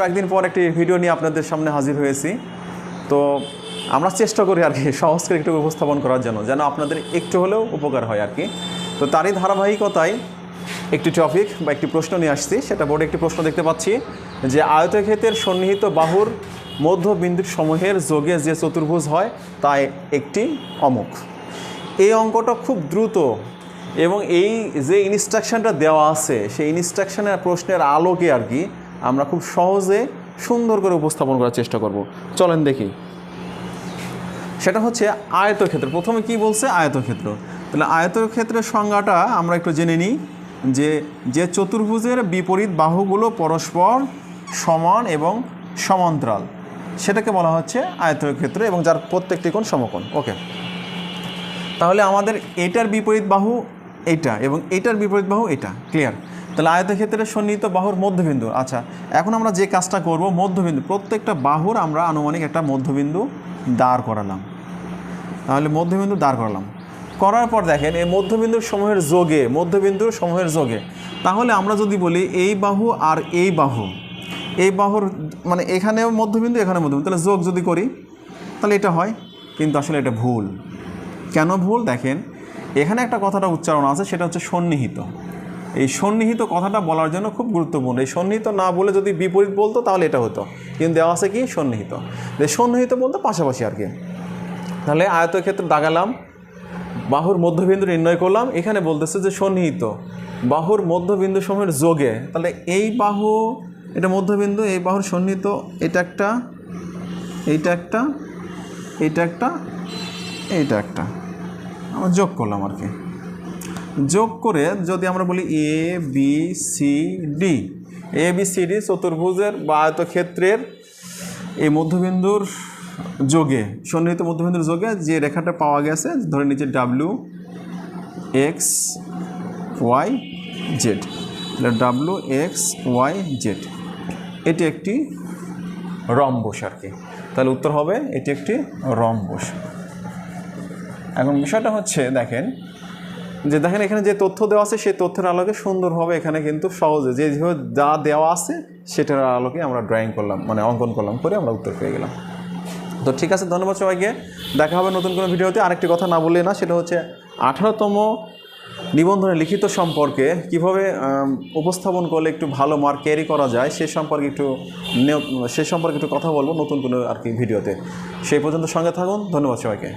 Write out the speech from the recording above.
কয়েকদিন পর একটি ভিডিও নিয়ে আপনাদের সামনে হাজির হয়েছি। তো আমরা চেষ্টা করি আর কি সহজ করে একটু উপস্থাপন করার জন্য, যেন আপনাদের একটু হলেও উপকার হয় আর কি। তো তারই ধারাবাহিকতায় একটি টপিক বা একটি প্রশ্ন নিয়ে আসছি। সেটা বোর্ডে একটি প্রশ্ন দেখতে পাচ্ছি যে, আয়তক্ষেত্রের সন্নিহিত বাহুর মধ্যবিন্দুর সমূহের যোগে যে চতুর্ভুজ হয়, তাই একটি অমুক। এই অঙ্কটা খুব দ্রুত এবং এই যে ইনস্ট্রাকশনটা দেওয়া আছে, সেই ইনস্ট্রাকশনের প্রশ্নের আলোকে আর কি আমরা খুব সহজে সুন্দর করে উপস্থাপন করার চেষ্টা করব। চলেন দেখি। সেটা হচ্ছে আয়তক্ষেত্র। প্রথমে কি বলছে? আয়তক্ষেত্র। তাহলে আয়তক্ষেত্রের সংজ্ঞাটা আমরা একটু জেনে নিই যে যে চতুর্ভুজের বিপরীত বাহুগুলো পরস্পর সমান এবং সমান্তরাল। সেটাকে বলা হচ্ছে আয়তক্ষেত্র এবং যার প্রত্যেকটি কোণ সমকোণ। ওকে। তাহলে আমাদের এটার বিপরীত বাহু এইটা এবং এটার বিপরীত বাহু এটা। ক্লিয়ার? তাহলে আয়তক্ষেত্রের সন্নিহিত বাহুর মধ্যবিন্দু। আচ্ছা এখন আমরা যে কাজটা করব, মধ্যবিন্দু, প্রত্যেকটা বাহুর আমরা আনুমানিক একটা মধ্যবিন্দু দাঁড় করালাম। তাহলে মধ্যবিন্দু দাঁড় করালাম। করার পর দেখেন, এই মধ্যবিন্দুর সমূহের যোগে, মধ্যবিন্দুর সমূহের যোগে, তাহলে আমরা যদি বলি এই বাহু আর এই বাহু, এই বাহুর মানে এখানেও মধ্যবিন্দু এখানে মধ্যবিন্দু, তাহলে যোগ যদি করি, তাহলে এটা হয়, কিন্তু আসলে এটা ভুল। কেন ভুল? দেখেন, এখানে একটা কথাটা উচ্চারণ আছে, সেটা হচ্ছে সন্নিহিত। এই সন্নিহিত কথাটা বলার জন্য খুব গুরুত্বপূর্ণ। এই সন্নিহিত না বলে যদি বিপরীত বলতো, তাহলে এটা হতো। কিন্তু দেওয়া আছে কি? সন্নিহিত। যে সন্নিহিত বলতে পাশাপাশি আর কি। তাহলে আয়তক্ষেত্র দাগালাম, বাহুর মধ্যবিন্দু নির্ণয় করলাম, এখানে বলতেছে যে সন্নিহিত। বাহুর মধ্যবিন্দু সমূহের যোগে, তাহলে এই বাহু, এটা মধ্যবিন্দু, এই বাহুর সন্নিহিত, এটা একটা, এইটা একটা এইটা একটা এইটা একটা। আমরা যোগ করলাম আর কি। যোগ করে যদি আমরা বলি A B C D A B C D চতুর্ভুজের বা আয়তক্ষেত্রের এই মধ্যবিন্দুর যোগে, সন্নিহিত মধ্যবিন্দুর যোগে যে রেখাটা পাওয়া গেছে, ধরে নিচে W X Y Z W X Y Z এটি একটি রম্বস আর কি। তাহলে উত্তর হবে, এটি একটি রম্বস। এখন বিষয়টা হচ্ছে, দেখেন যে দেখেন এখানে যে তথ্য দেওয়া আছে, সেই তথ্যের আলোকে সুন্দরভাবে এখানে কিন্তু সহজে। যে যা দেওয়া আছে, সেটার আলোকে আমরা ড্রয়িং করলাম মানে অঙ্কন করলাম, করে আমরা উত্তর পেয়ে গেলাম। তো ঠিক আছে, ধন্যবাদ সবাইকে। দেখা হবে নতুন কোনো ভিডিওতে আরেকটি কথা না বললে না, সেটা হচ্ছে আঠারোতম নিবন্ধনের লিখিত সম্পর্কে কীভাবে উপস্থাপন করলে একটু ভালো মার্ক ক্যারি করা যায়, সে সম্পর্কে একটু সে সম্পর্কে একটু কথা বলব নতুন কোনো আর কি ভিডিওতে সেই পর্যন্ত সঙ্গে থাকুন। ধন্যবাদ সবাইকে।